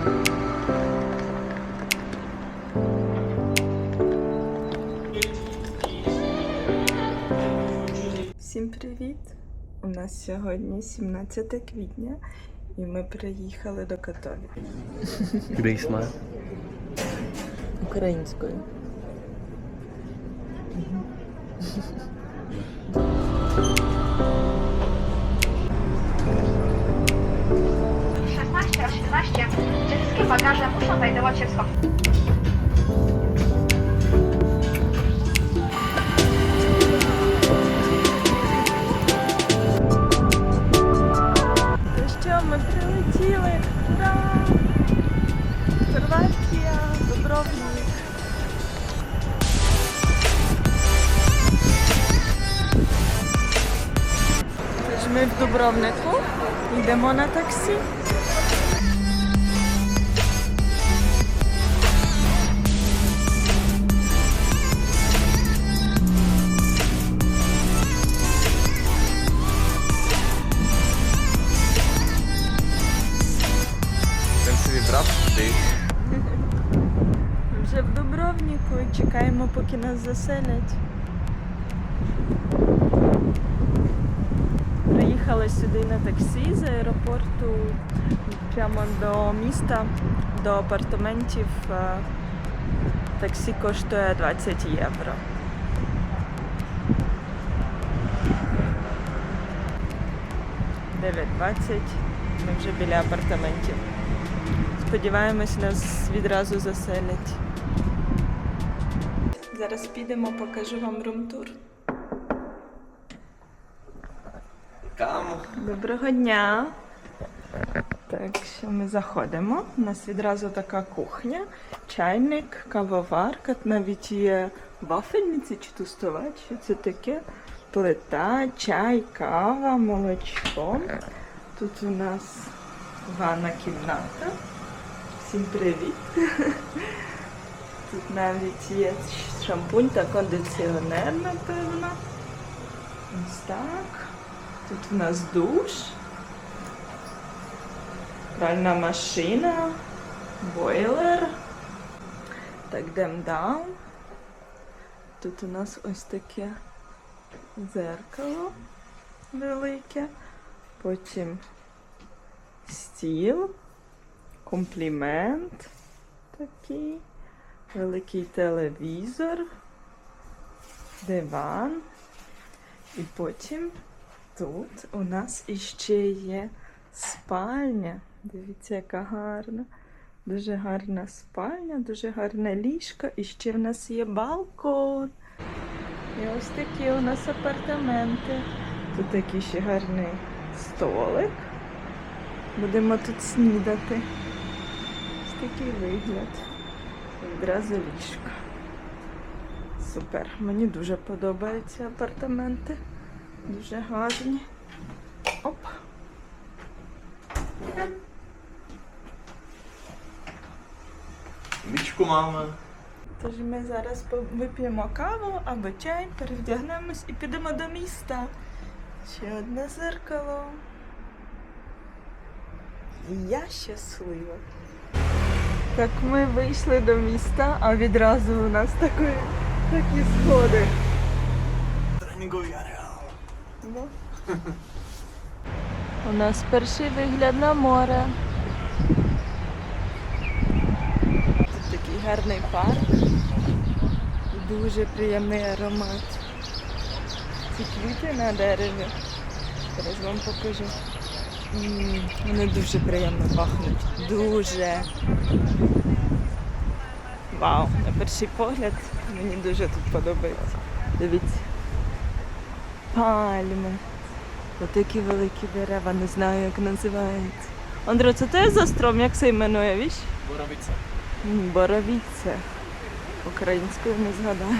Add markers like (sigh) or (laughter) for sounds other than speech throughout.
Всім привіт! У нас сьогодні 17 квітня і ми приїхали до Катові. Smile. Українською. Bagaże muszą znajdować się w schowku? То що, ми прилетіли? Ура! Хорватія, Дубровник. Тож ми в Дубровнику йдемо на таксі. Поки нас заселять. Приїхали сюди на таксі з аеропорту прямо до міста, до апартаментів. Таксі коштує 20 євро. Дев'ять двадцять. Ми вже біля апартаментів. Сподіваємось, нас відразу заселять. Зараз підемо, покажу вам румтур. Там. Доброго дня. Так, що ми заходимо. У нас відразу така кухня, чайник, кавоварка, навіть є вафельниці чи тустувач, що це таке. Плита, чай, кава, молочко. Тут у нас ванна кімната. Всім привіт. (laughs) Тут навіть є шампунь та кондиціонер, напевно. Ось так. Тут у нас душ, пральна машина, бойлер. Так, down. Тут у нас ось таке зеркало велике. Потім стіл, комплімент такий, великий телевізор, диван. І потім тут у нас іще є спальня. Дивіться, яка гарна. Дуже гарна спальня, дуже гарне ліжко. І ще в нас є балкон. І ось такі у нас апартаменти. Тут такий ще гарний столик. Будемо тут снідати. Ось такий вигляд. Відразу ліжко. Супер. Мені дуже подобаються апартаменти. Дуже гарні. Оп. Вічку, мама. Тож ми зараз вип'ємо каву або чай, перевдягнемось і підемо до міста. Ще одне зеркало. І я щаслива. Так ми вийшли до міста, а відразу у нас такі, такі сходи. Ареал. У нас перший вигляд на море. Тут такий гарний парк. Дуже приємний аромат. Ці квіти на дереві. Зараз вам покажу. Вони дуже приємно пахнуть. Дуже. Вау! На перший погляд мені дуже тут подобається. Дивіться. Пальми. Отакі великі дерева, не знаю, як називається. Андро, це те за стром, як це іменує, віж? Боровиця. М, Боровіця. Українською не згадаю.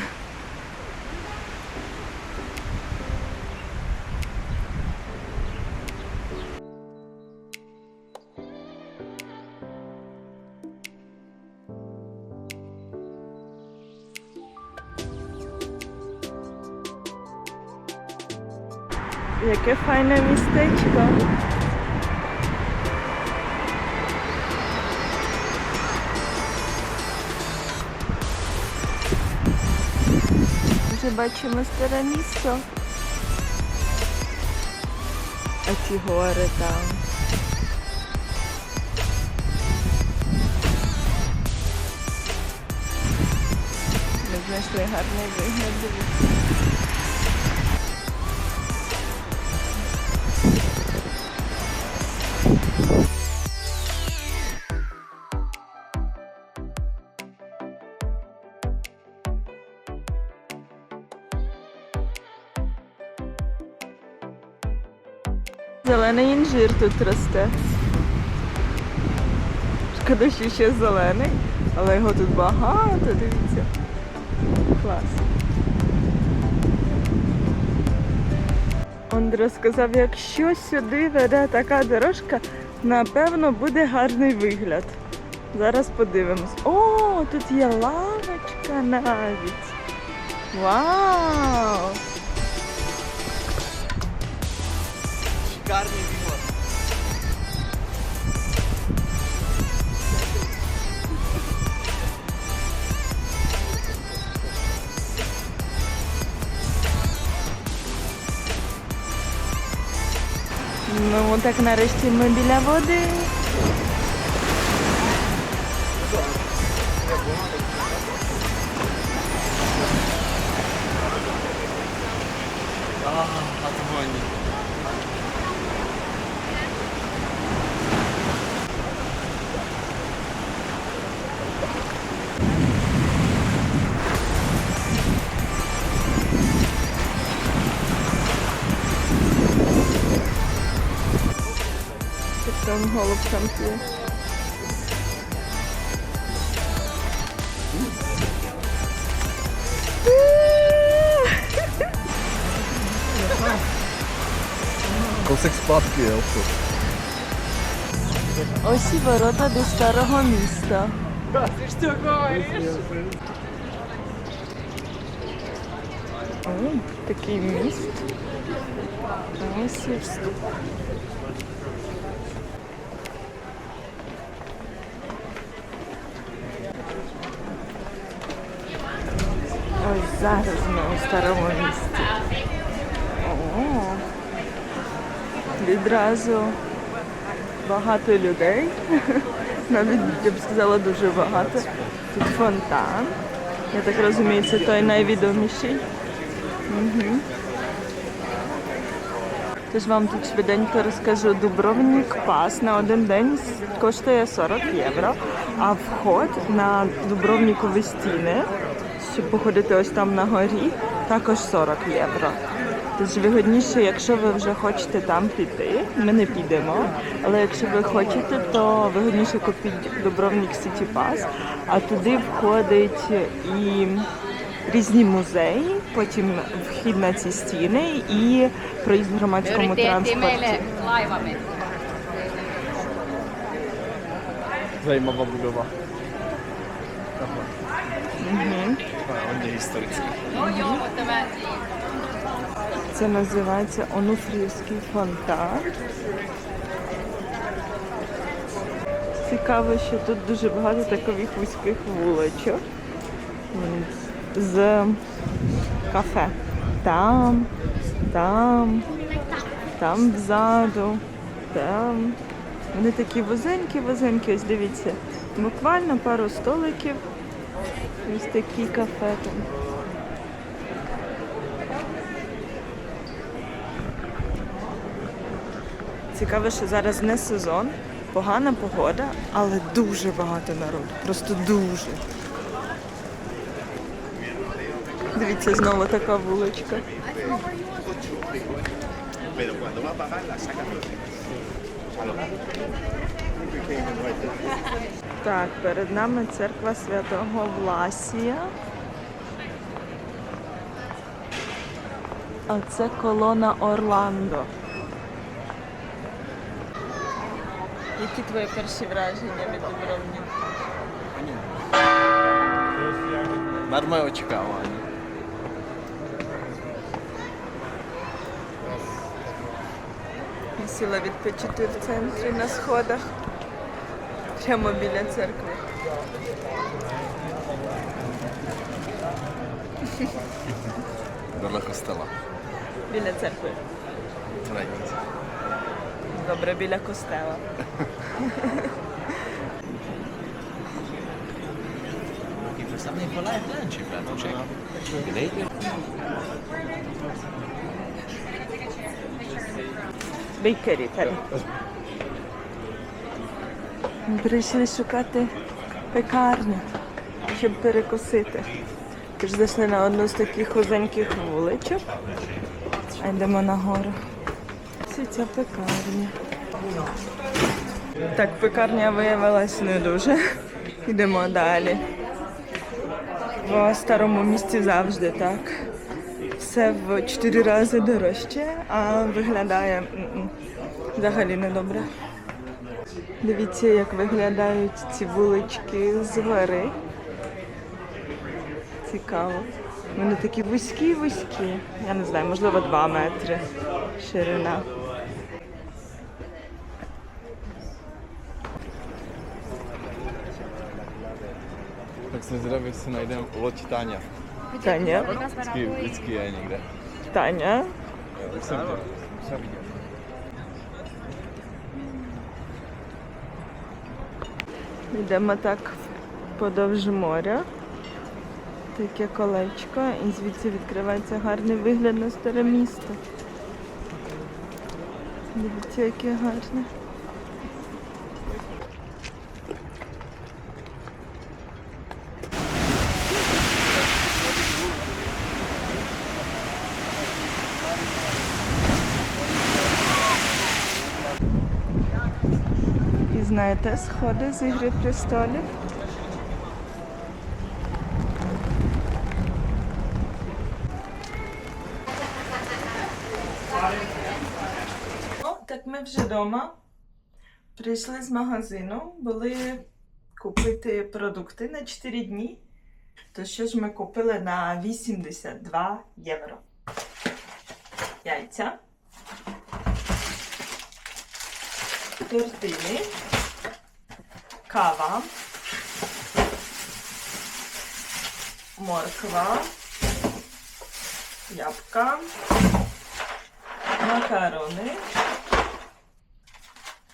Jakie fajne misteczko. Вже бачимо старе місто. А ті гори там. Ми знайшли гарний вигляд. Зелений інжир тут росте. Шкода, що ще зелений, але його тут багато, дивіться. Клас. Ондра сказав, якщо сюди веде така дорожка, напевно буде гарний вигляд. Зараз подивимось. О, тут є лавочка навіть. Вау! Шикарний вибор. Ну так нарешті ми біля води. Голуб там п'є. Косик спадки, елфу. Ось і ворота до старого міста. О, такий міст. Ось і вступ. Ось зараз ми у старому місті. О, відразу багато людей. (laughs) Навіть я б сказала дуже багато. Тут фонтан. Я так розумію, це той найвідоміший. Угу. Тож вам тут швиденько розкажу. Дубровник пас на один день коштує 40 євро, а вход на Дубровникові стіни, щоб походити ось там на горі, також 40 євро. Тож вигодніше, якщо ви вже хочете там піти, ми не підемо. Але якщо ви хочете, то вигодніше купіть Дубровник Сіті Пас, а туди входить і різні музеї, потім вхід на ці стіни і проїзд в громадському транспорті. meille laivamme. Zajímavá mutta mä Це називається Онуфрівський фонтан. Цікаво, що тут дуже багато таких вузьких вуличок з кафе. Там, там, там взаду, там. Вони такі вузенькі-вузенькі, ось дивіться. Буквально пару столиків. Ось такі кафе там. Цікаво, що зараз не сезон, погана погода, але дуже багато народу. Просто дуже. Дивіться, знову така вуличка. Так, перед нами церква святого Власія. А це колона Орландо. Які твої перші враження від Дубровні? Моє очікування. Я сіла відпочити в центрі на сходах. Прямо біля церкви. Vedle kostela. Біля церкви. Tretí. Добре, біля костела. Бейкері, так. Прийшли шукати пекарню, щоб перекусити. Тож зайшли на одну з таких узеньких вуличок, а йдемо нагору. Ось ця пекарня. Так, пекарня виявилась не дуже. Йдемо далі. В старому місті завжди так. Все в чотири рази дорожче, а виглядає взагалі недобре. Дивіться, як виглядають ці вулички згори. Цікаво. Вони такі вузькі-вузькі. Я не знаю, можливо, 2 метри ширина. Tak jsem zvědavý, jestli najdeme loď Táňa. Таня, Vždycky, vždycky je někde. Таня. Jo, už jsem to. Už jsem viděl. Йдемо так подовж моря. Таке колечко, і звідси відкривається гарний вигляд на старе місто. Дивіться, яке гарне. Знаєте сходи з Ігри престолів? О, так ми вже вдома. Прийшли з магазину, були купити продукти на 4 дні. То що ж ми купили на 82 євро? Яйця. Тортини. Кава. Морква. Ябка. Макарони.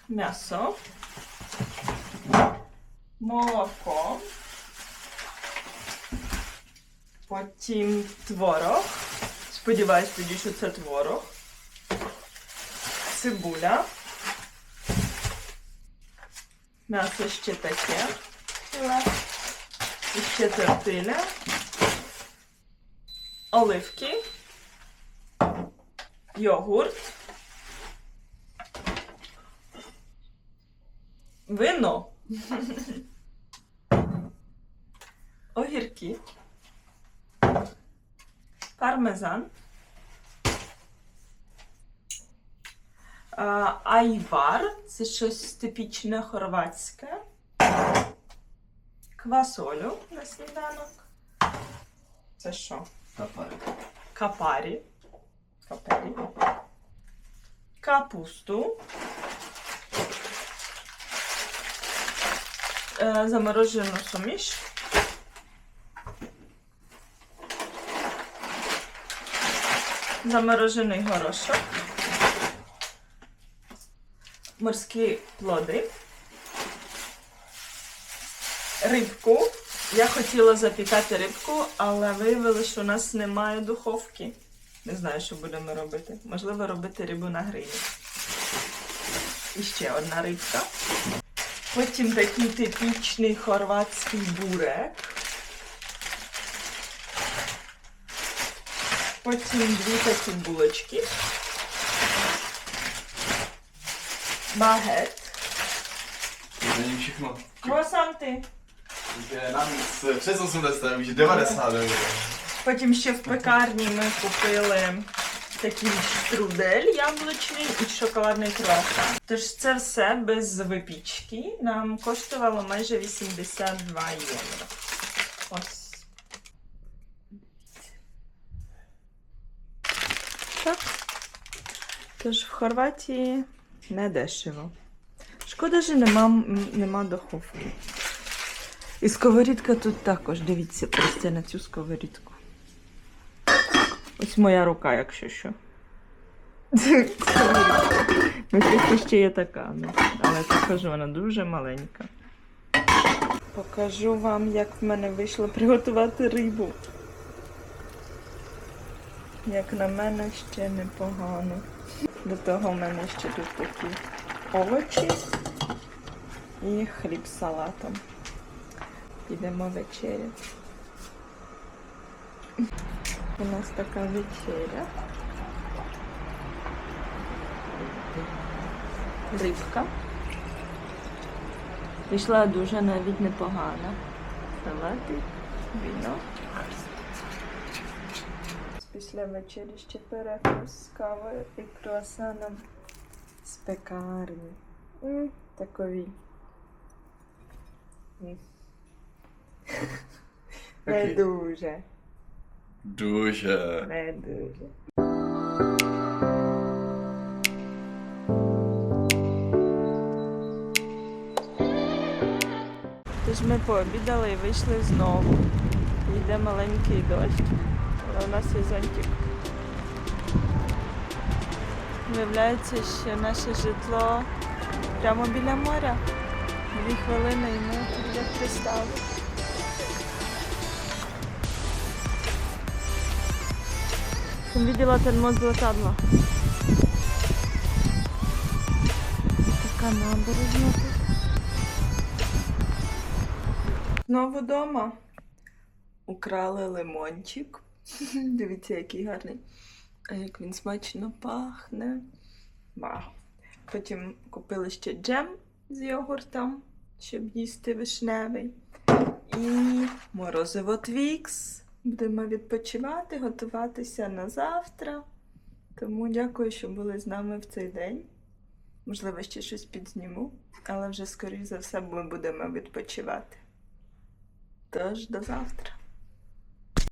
М'ясо. Молоко. Потім творог. Сподіваюсь тоді, що це творог. Цибуля. М'ясо ще таке. І ще тортиля. Оливки. Йогурт. Вино. Огірки. Пармезан. Айвар це щось типічне хорватське. Квасолю на сніданок. Це що? Капарі. Капарі. Капусту. Е, заморожену суміш. Заморожений горошок. Морські плоди. Рибку. Я хотіла запікати рибку, але виявилося, що у нас немає духовки. Не знаю, що будемо робити. Можливо, робити рибу на грилі. І ще одна рибка. Потім такий типічний хорватський бурек. Потім дві такі булочки. Багет. Není všechno. Круасанти. Že navíc přes 80, už 90 euro. Потім ще в пекарні ми купили такий штрудель яблучний і шоколадний круасан. Тож це все без випічки нам коштувало майже 82 євро. Ось. Так. Тож в Хорватії не дешево. Шкода, що нема, нема духовки. І сковорідка тут також. Дивіться просто на цю сковорідку. Ось моя рука, якщо що. Ну, ще є така, ну, але також вона дуже маленька. Покажу вам, як в мене вийшло приготувати рибу. Як на мене, ще непогано. До того в мене ще тут такі овочі і хліб з салатом. Підемо вечеряти. У нас така вечеря. Рибка. Вийшла дуже навіть непогана. Салати, віно. Після вечері ще перекус з кавою і круасаном з пекарні. М, Такові. М. Не дуже. Дуже. Не дуже. Тож ми пообідали і вийшли знову. Йде маленький дощ, але у нас є зонтик. Виявляється, що наше житло прямо біля моря. Дві хвилини і ми біля приставу. Ten most letadla. Така набережна тут. Знову вдома. Украли лимончик. (laughs) Дивіться, який гарний. А як він смачно пахне. Вау. Потім купили ще джем з йогуртом, щоб їсти вишневий. І морозиво твікс. Будемо відпочивати, готуватися на завтра. Тому дякую, що були з нами в цей день. Можливо, ще щось підзніму, але вже, скоріш за все, ми будемо відпочивати. Тож до завтра.